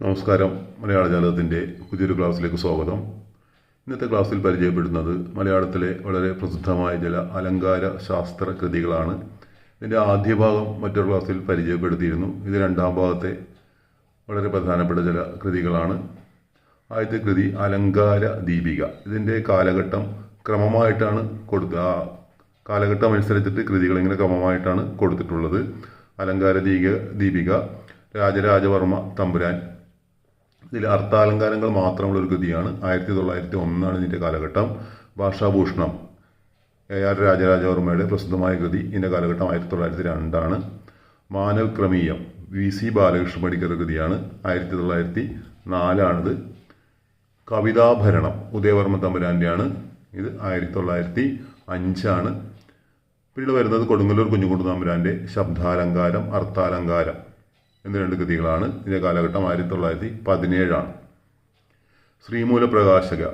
നമസ്കാരം. മലയാള ജാലകത്തിന്റെ പുതിയൊരു ക്ലാസ്സിലേക്ക് സ്വാഗതം. ഇന്നത്തെ ക്ലാസ്സിൽ പരിചയപ്പെടുന്നത് മലയാളത്തിലെ വളരെ പ്രസിദ്ധമായ ചില അലങ്കാര ശാസ്ത്ര കൃതികളാണ്. ഇതിന്റെ ആദ്യ ഭാഗം മറ്റൊരു ക്ലാസ്സിൽ പരിചയപ്പെടുത്തിയിരുന്നു. ഇത് രണ്ടാം ഭാഗത്തെ വളരെ പ്രധാനപ്പെട്ട ചില കൃതികളാണ്. ആദ്യത്തെ കൃതി അലങ്കാര ദീപിക. ഇതിന്റെ കാലഘട്ടം ക്രമമായിട്ടാണ് കൊടുത്ത ആ കാലഘട്ടം അനുസരിച്ചിട്ട് കൃതികൾ ഇങ്ങനെ ക്രമമായിട്ടാണ് കൊടുത്തിട്ടുള്ളത്. അലങ്കാര ദീപിക ദീപിക രാജരാജവർമ്മ തമ്പുരാൻ ഇതിൽ അർത്ഥാലങ്കാരങ്ങൾ മാത്രമുള്ള ഒരു കൃതിയാണ്. ആയിരത്തി തൊള്ളായിരത്തി ഒന്നാണ് ഇതിന്റെ കാലഘട്ടം. ഭാഷാഭൂഷണം. എ ആർ രാജരാജവർമ്മയുടെ പ്രസിദ്ധമായ കൃതി. ഇതിന്റെ കാലഘട്ടം ആയിരത്തി തൊള്ളായിരത്തി രണ്ടാണ് മാനവ് ക്രമീയം വി സി ബാലകൃഷ്ണ പണിക്കർ കൃതിയാണ്. ആയിരത്തി തൊള്ളായിരത്തി നാലാണിത് കവിതാഭരണം. ഉദയവർമ്മ തമ്പുരാന്റെയാണ് ഇത് ആയിരത്തി തൊള്ളായിരത്തി അഞ്ചാണ് പിന്നീട് വരുന്നത് കൊടുങ്ങല്ലൂർ കുഞ്ഞുകുട്ടു തമ്പുരാന്റെ ശബ്ദാലങ്കാരം അർത്ഥാലങ്കാരം എന്ന രണ്ട് കൃതികളാണ്. ഇതിന്റെ കാലഘട്ടം ആയിരത്തി തൊള്ളായിരത്തി പതിനേഴാണ് ശ്രീമൂല പ്രകാശക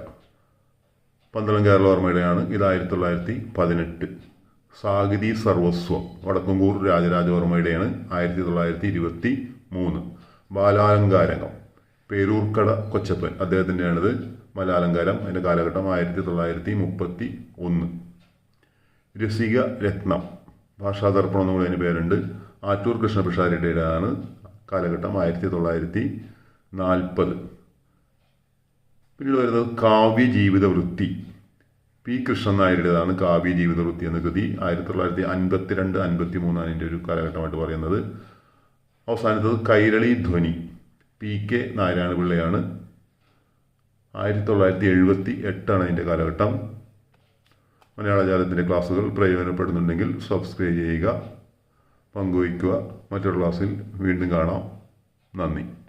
പന്തളം കേരളവർമ്മയുടെയാണ്. ഇത് ആയിരത്തി തൊള്ളായിരത്തി പതിനെട്ട് സാഗിതി സർവസ്വം വടക്കുംകൂർ രാജരാജവർമ്മയുടെയാണ്. ആയിരത്തി തൊള്ളായിരത്തി ഇരുപത്തി മൂന്ന് ബാലാലങ്കാരകം പേരൂർക്കട കൊച്ചപ്പൻ അദ്ദേഹത്തിന്റെയാണിത് മലാലങ്കാരം അതിന്റെ കാലഘട്ടം ആയിരത്തി തൊള്ളായിരത്തി മുപ്പത്തി ഒന്ന് രസിക രത്നം ഭാഷാതർപ്പണം എന്നുള്ള അതിന് പേരുണ്ട്. ആറ്റൂർ കൃഷ്ണപിഷാരിയുടേതാണ്. കാലഘട്ടം ആയിരത്തി തൊള്ളായിരത്തി നാൽപ്പത്. പിന്നീട് വരുന്നത് കാവ്യ ജീവിത വൃത്തി. പി കൃഷ്ണൻ നായരുടേതാണ് കാവ്യ ജീവിത വൃത്തി എന്ന കൃതി. ആയിരത്തി തൊള്ളായിരത്തി അൻപത്തി രണ്ട് അൻപത്തി മൂന്നാണ് എന്റെ ഒരു കാലഘട്ടമായിട്ട് പറയുന്നത്. അവസാനത്തത് കൈരളി ധ്വനി. പി കെ നാരായണ പിള്ളയാണ്. ആയിരത്തി തൊള്ളായിരത്തി എഴുപത്തി എട്ടാണ് അതിന്റെ കാലഘട്ടം മലയാളജാലത്തിന്റെ ക്ലാസ്സുകൾ പ്രയോജനപ്പെടുന്നുണ്ടെങ്കിൽ സബ്സ്ക്രൈബ് ചെയ്യുക. പങ്കുവയ്ക്കുക. മറ്റൊരു ക്ലാസ്സിൽ വീണ്ടും കാണാം. നന്ദി.